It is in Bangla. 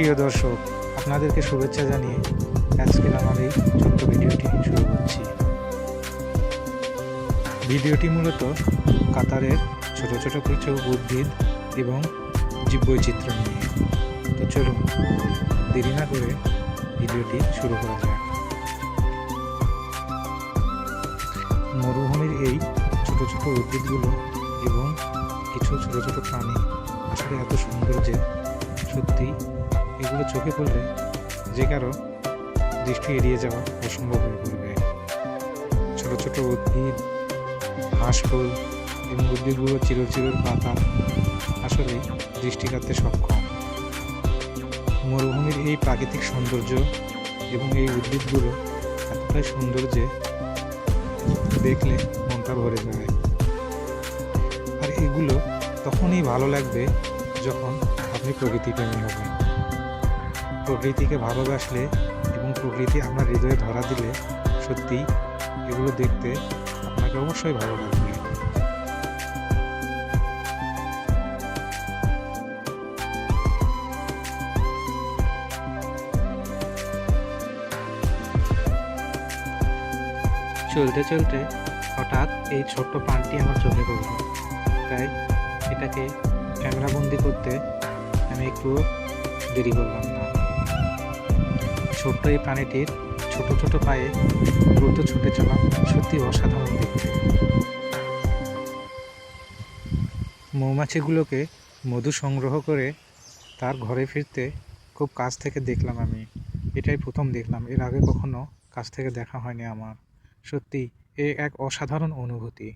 প্রিয় দর্শক, আপনাদেরকে শুভেচ্ছা জানিয়ে আজকের আমার এই ছোট্ট ভিডিওটি শুরু করছি। ভিডিওটি মূলত কাতারের ছোট ছোট কিছু উদ্ভিদ এবং জীববৈচিত্র্য নিয়ে। তো চলুন, দেরি না করে ভিডিওটি শুরু করা যাক। মরুভূমির এই ছোট ছোট উদ্ভিদগুলো এবং কিছু ছোট ছোট প্রাণী আসলে এত সুন্দর যে সত্যি এগুলো চোখে পড়লে যে কারও দৃষ্টি এড়িয়ে যাওয়া অসম্ভব হয়ে পড়বে। ছোট ছোট উদ্ভিদ ঘাস ফুল এবং উদ্ভিদগুলো চির চিরর পাতা আসলে দৃষ্টি কাটতে সক্ষম। মরুভূমির এই প্রাকৃতিক সৌন্দর্য এবং এই উদ্ভিদগুলো এতটাই সুন্দর যে দেখলে মনটা ভরে যায়। আর এগুলো তখনই ভালো লাগবে যখন আপনি প্রকৃতি প্রেমী হবেন। প্রকৃতিকে ভালোবাসলে এবং প্রকৃতি আপনার হৃদয়ে ধরা দিলে সত্যি এগুলো দেখতে আপনাকে অবশ্যই ভালো লাগবে। চলতে চলতে হঠাৎ এই ছোট্ট পানটি আমার চোখে পড়ল। তাই এটাকে ক্যামেরাবন্দি করতে আমি একটু দেরি করলাম না। ছোট্ট এই প্রাণীটির ছোট ছোট পায়ে দ্রুত ছুটে চলা সত্যি অসাধারণ দেখতে। মৌমাছিগুলোকে মধু সংগ্রহ করে তার ঘরে ফিরতে খুব কাছ থেকে দেখলাম আমি। এটাই প্রথম দেখলাম। এর আগে কখনো কাছ থেকে দেখা হয়নি আমার। সত্যি, এ এক অসাধারণ অনুভূতি।